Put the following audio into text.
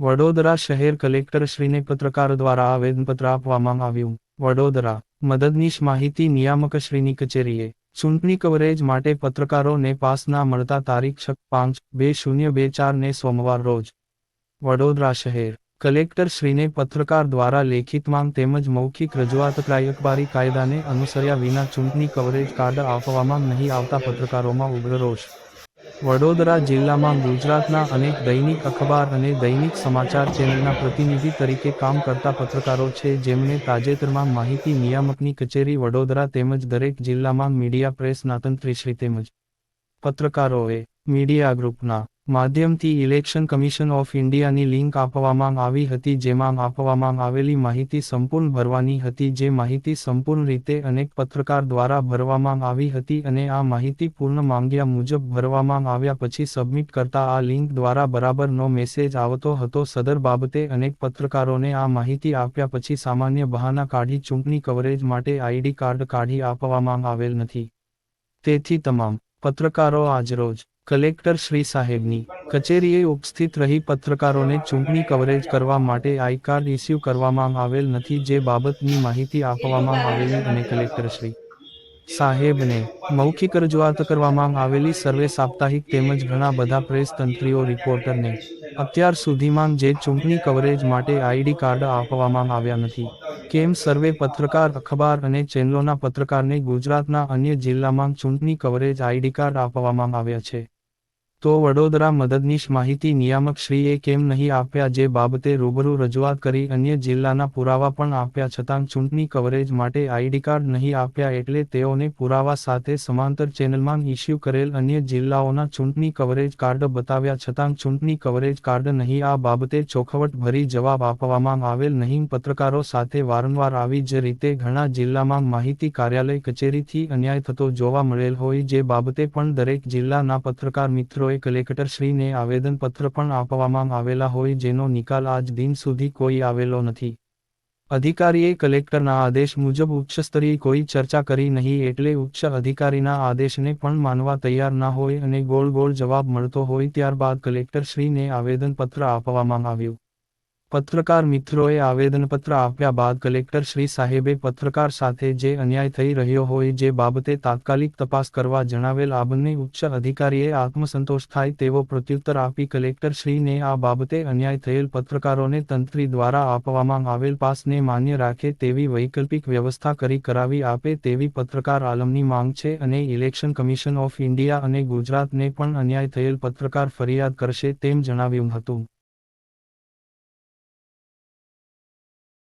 વડોદરા શહેર કલેક્ટરશ્રીને પત્રકાર દ્વારા આવેદનપત્ર આપવામાં આવ્યું. વડોદરા, મદદનીશ માહિતી નિયામકશ્રીની કચેરીએ ચૂંટણી કવરેજ માટે પત્રકારોને પાસ ના મળતા તારીખ છ પાંચ બે શૂન્ય બે ચારને સોમવાર રોજ. વડોદરા શહેર કલેક્ટરશ્રીને પત્રકાર દ્વારા લેખિત માંગ તેમજ મૌખિક રજૂઆત અખબારી કાયદાને અનુસર્યા વિના ચૂંટણી કવરેજ કાર્ડ આપવામાં નહીં આવતા પત્રકારોમાં ઉગ્ર રોષ વડોદરા જિલ્લામાં ગુજરાતના અનેક દૈનિક અખબાર અને દૈનિક સમાચાર ચેનલના પ્રતિનિધિ તરીકે કામ કરતા પત્રકારો છે જેમણે તાજેતરમાં માહિતી નિયામકની કચેરી વડોદરા તેમજ દરેક જિલ્લામાં મીડિયા પ્રેસ નાતંત્રીશ્રી તેમજ પત્રકારોએ મીડિયા ગ્રુપના માધ્યમથી ઇલેક્શન કમિશન ઓફ ઇન્ડિયાની લિંક આપવામાં આવી હતી, જેમાં આપવામાં આવેલી માહિતી સંપૂર્ણ ભરવાની હતી, જે માહિતી સંપૂર્ણ રીતે અનેક પત્રકાર દ્વારા ભરવામાં આવી હતી અને આ માહિતી પૂર્ણ માંગ્યા મુજબ ભરવામાં આવ્યા પછી સબમિટ કરતા આ લિંક દ્વારા બરાબરનો મેસેજ આવતો હતો. સદર બાબતે અનેક પત્રકારોને આ માહિતી આપ્યા પછી સામાન્ય બહાના કાઢી ચૂંટણી કવરેજ માટે આઈડી કાર્ડ કાઢી આપવામાં આવેલ નથી. તેથી તમામ પત્રકારો આજરોજ કલેક્ટર શ્રી સાહેબની કચેરીએ ઉપસ્થિત રહી પત્રકારોને ચૂંટણી કવરેજ કરવા માટે આઈ કાર્ડ ઇસ્યુ કરવામાં આવેલ નથી જે બાબતની માહિતી આપવામાં આવેલી અને કલેક્ટર શ્રી સાહેબને મૌખિક રજૂઆત કરવામાં આવેલી સર્વે સાપ્તાહિક તેમજ ઘણા બધા પ્રેસ તંત્રીઓ, રિપોર્ટરને અત્યાર સુધીમાં જે ચૂંટણી કવરેજ માટે આઈડી કાર્ડ આપવામાં આવ્યા નથી. કેમ સર્વે પત્રકાર અખબાર અને ચેનલોના પત્રકારને ગુજરાતના અન્ય જિલ્લામાં ચૂંટણી કવરેજ આઈડી કાર્ડ આપવામાં આવ્યા છે? તો વડોદરા મદદનીશ માહિતી નિયામક શ્રીએ કેમ નહીં આપ્યા જે બાબતે રૂબરૂ રજૂઆત કરી અન્ય જિલ્લાના પુરાવા પણ આપ્યા છતાં ચૂંટણી કવરેજ માટે આઈડી કાર્ડ નહીં આપ્યા એટલે તેઓને પુરાવા સાથે સમાંતર ચેનલમાં ઇસ્યુ કરેલ અન્ય જિલ્લાઓના ચૂંટણી કવરેજ કાર્ડ બતાવ્યા છતાં ચૂંટણી કવરેજ કાર્ડ નહીં આ બાબતે ચોખવટ ભરી જવાબ આપવામાં આવેલ નહીં. પત્રકારો સાથે વારંવાર આવી જ રીતે ઘણા જિલ્લામાં માહિતી કાર્યાલય કચેરીથી અન્યાય થતો જોવા મળેલ હોય જે બાબતે પણ દરેક જિલ્લાના પત્રકાર મિત્રોએ કલેક્ટરશ્રીને આવેદનપત્ર પણ આપવામાં આવેલા હોય જેનો નિકાલ આજ દિન સુધી કોઈ આવેલો નથી. અધિકારીએ કલેક્ટરના આદેશ મુજબ ઉચ્ચસ્તરીય કોઈ ચર્ચા કરી નહીં એટલે ઉચ્ચ અધિકારીના આદેશને પણ માનવા તૈયાર ના હોય અને ગોળ ગોળ જવાબ મળતો હોય ત્યારબાદ કલેક્ટરશ્રીને આવેદનપત્ર આપવામાં આવ્યું. પત્રકાર મિત્રોએ આવેદનપત્ર આપ્યા બાદ કલેક્ટર શ્રી સાહેબે પત્રકાર સાથે જે અન્યાય થઈ રહ્યો હોય જે બાબતે તાત્કાલિક તપાસ કરવા જણાવેલ આ બંને ઉચ્ચ અધિકારીએ આત્મસંતોષ થાય તેવો પ્રત્યુત્તર આપી કલેક્ટર શ્રીને આ બાબતે અન્યાય થયેલ પત્રકારોને તંત્રી દ્વારા આપવામાં આવેલ પાસને માન્ય રાખે તેવી વૈકલ્પિક વ્યવસ્થા કરી કરાવી આપે તેવી પત્રકાર આલમની માંગ છે અને ઇલેક્શન કમિશન ઓફ ઇન્ડિયા અને ગુજરાતને પણ અન્યાય થયેલ પત્રકાર ફરિયાદ કરશે તેમ જણાવ્યું હતું.